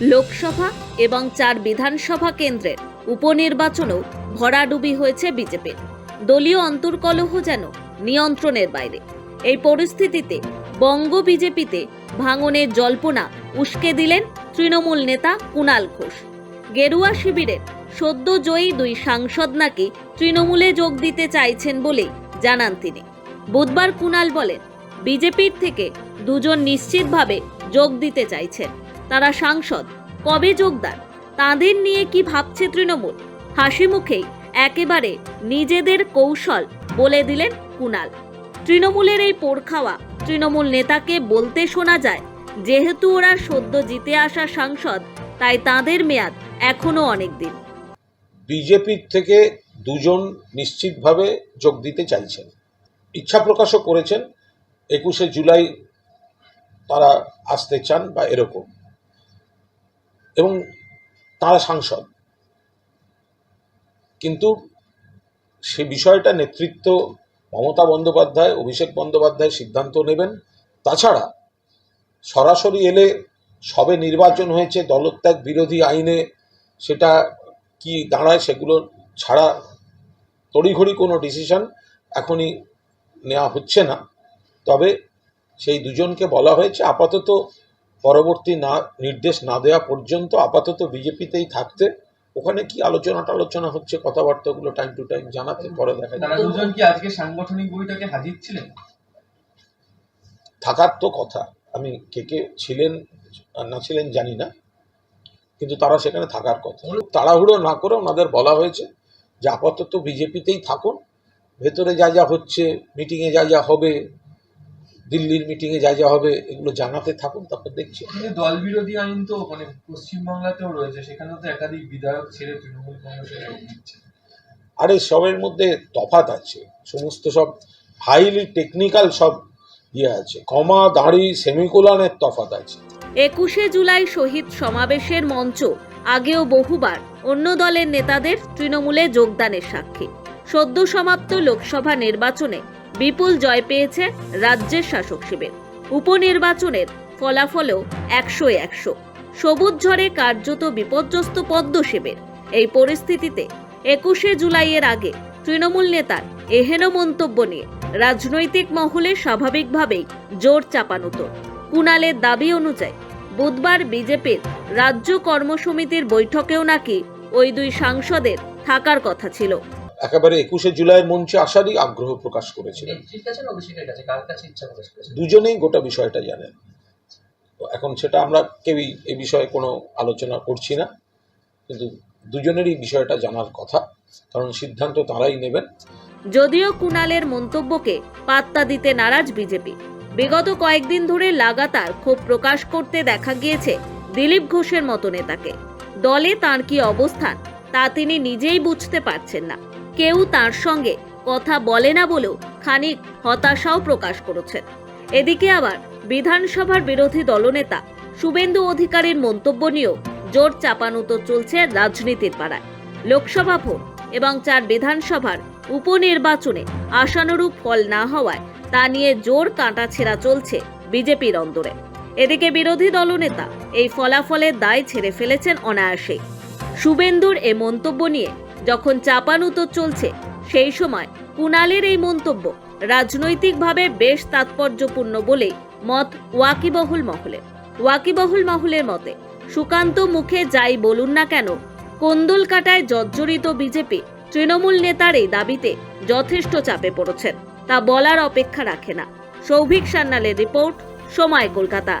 লোকসভা এবং চার বিধানসভা কেন্দ্রের উপনির্বাচনেও ভরাডুবি হয়েছে বিজেপির দলীয় অন্তর্কলহ যেন নিয়ন্ত্রণের বাইরে। এই পরিস্থিতিতে বঙ্গ বিজেপিতে ভাঙনের জল্পনা উস্কে দিলেন তৃণমূল নেতা কুণাল ঘোষ। গেরুয়া শিবিরের সদ্য জয়ী দুই সাংসদ নাকি তৃণমূলে যোগ দিতে চাইছেন বলেই জানান তিনি। বুধবার কুণাল বলেন, বিজেপির থেকে দুজন নিশ্চিতভাবে যোগ দিতে চাইছেন। তারা সাংসদ। কবে যোগদান? তাদের নিয়ে কি ভাবছে তৃণমূল? হাসি মুখেই একেবারে নিজেদের কৌশল বলে দিলেন কুণাল। তৃণমূলের এই পোড়খাওয়া তৃণমূল নেতাকে বলতে শোনা যায়, যেহেতু ওরা সদ্য জিতে আসা সাংসদ, তাই তাদের মেয়াদ এখনও অনেক দিন বিজেপির থেকে দুজন নিশ্চিতভাবে যোগ দিতে চাইছেন। ইচ্ছা প্রকাশও করেছেন, একুশে জুলাই তারা আসতে চান বা এরকম। এবং তারা সাংসদ। কিন্তু সে বিষয়টা নেতৃত্ব মমতা বন্দ্যোপাধ্যায়, অভিষেক বন্দ্যোপাধ্যায় সিদ্ধান্ত নেবেন। তাছাড়া সরাসরি এলে সবে নির্বাচন হয়েছে, দলত্যাগ বিরোধী আইনে সেটা কি দাঁড়ায় সেগুলো ছাড়া তড়িঘড়ি কোনো ডিসিশন এখনই নেওয়া হচ্ছে না। তবে সেই দুজনকে বলা হয়েছে, আপাতত পরবর্তী না নির্দেশ না দেওয়া পর্যন্ত আপাতত বিজেপিতেই থাকতে ওখানে কি আলোচনা টালোচনা হচ্ছে কথাবার্তাগুলো টাইম টু টাইম জানাতে পরে দেখা তারা দুজন কি আজকে সাংগঠনিক বৈঠকে হাজির ছিলেন? থাকার তো কথা। আমি কে কে ছিলেন না ছিলেন জানি না কিন্তু তারা সেখানে থাকার কথা। তাড়াহুড়ো না করে ওনাদের বলা হয়েছে যে আপাতত বিজেপিতেই থাকুন। ভেতরে যা যা হচ্ছে মিটিংয়ে যা যা হবে দিল্লির মিটিংয়ে যা যা হবে এগুলো জানাতে থাকুন তারপর দেখছি। দল বিরোধী আইন তো মানে পশ্চিমবাংলাতেও রয়েছে সেখানে তো একাধিক বিধায়ক ছেড়ে তৃণমূল কংগ্রেসে যোগ দিচ্ছে। আর সবের মধ্যে তফাত আছে সমস্ত সব হাইলি টেকনিক্যাল সব ইয়ে আছে কমা দাঁড়ি সেমিকোলনের তফাত আছে। একুশে জুলাই শহীদ সমাবেশের মঞ্চ আগেও বহুবার অন্য দলের নেতাদের তৃণমূলে যোগদানের সাক্ষী। সদ্য সমাপ্ত লোকসভা নির্বাচনে বিপুল জয় পেয়েছে রাজ্যের শাসক শিবির। উপনির্বাচনের ফলাফলেও একশো একশো। সবুজ ঝড়ে কার্যত বিপর্যস্ত পদ্ম শিবির। এই পরিস্থিতিতে একুশে জুলাইয়ের আগে তৃণমূল নেতার এহেন মন্তব্য নিয়ে রাজনৈতিক মহলে স্বাভাবিকভাবেই জোর চাপানুতো কুণালের দাবি অনুযায়ী বুধবার বিজেপির রাজ্য কর্মসমিতির বৈঠকেও নাকি ওই দুই সাংসদের থাকার কথা ছিল। একেবারে একুশে জুলাইয়ের মঞ্চে আসারই আগ্রহ প্রকাশ করেছিলেন। দুজনেই গোটা বিষয়টা জানেন। তো এখন সেটা আমরা কেউই এই বিষয়ে কোনো আলোচনা করছি না কিন্তু দুজনেরই বিষয়টা জানার কথা কারণ সিদ্ধান্ত তারাই নেবেন। যদিও কুণালের মন্তব্যকে পাত্তা দিতে নারাজ বিজেপি বিগত কয়েকদিন ধরে লাগাতার ক্ষোভ প্রকাশ করতে দেখা গিয়েছে দিলীপ ঘোষের মতো নেতাকে। দলে তার কি অবস্থান তা তিনি নিজেই বুঝতে পারছেন না। কেউ তার সঙ্গে কথা বলে না বলেও খানিক হতাশাও প্রকাশ করেছেন। এদিকে আবার বিধানসভার বিরোধী দলনেতা শুভেন্দু অধিকারীর মন্তব্য নিয়েও জোর চাপানুতো চলছে রাজনীতির পাড়ায়। লোকসভা ভোট এবং চার বিধানসভার উপনির্বাচনে আশানুরূপ ফল না হওয়ায় তা নিয়ে জোর কাঁটাছেঁড়া চলছে বিজেপির অন্দরে। এদিকে বিরোধী দলনেতা এই ফলাফলের দায় ছেড়ে ফেলেছেন অনায়াসেই। শুভেন্দুর এ মন্তব্য নিয়ে যখন চাপানুতো চলছে, সেই সময় কুণালের এই মন্তব্য রাজনৈতিকভাবে বেশ তাৎপর্যপূর্ণ বলেই মত ওয়াকিবহুল মহলে। ওয়াকিবহুল মহলের মতে, সুকান্ত মুখে যাই বলুন না কেন কোন্দল কাটায় জর্জরিত বিজেপি তৃণমূল নেতার এই দাবিতে যথেষ্ট চাপে পড়েছেন, তা বলার অপেক্ষা রাখে না। সৌভিক সান্যালের রিপোর্ট, সময় কলকাতা।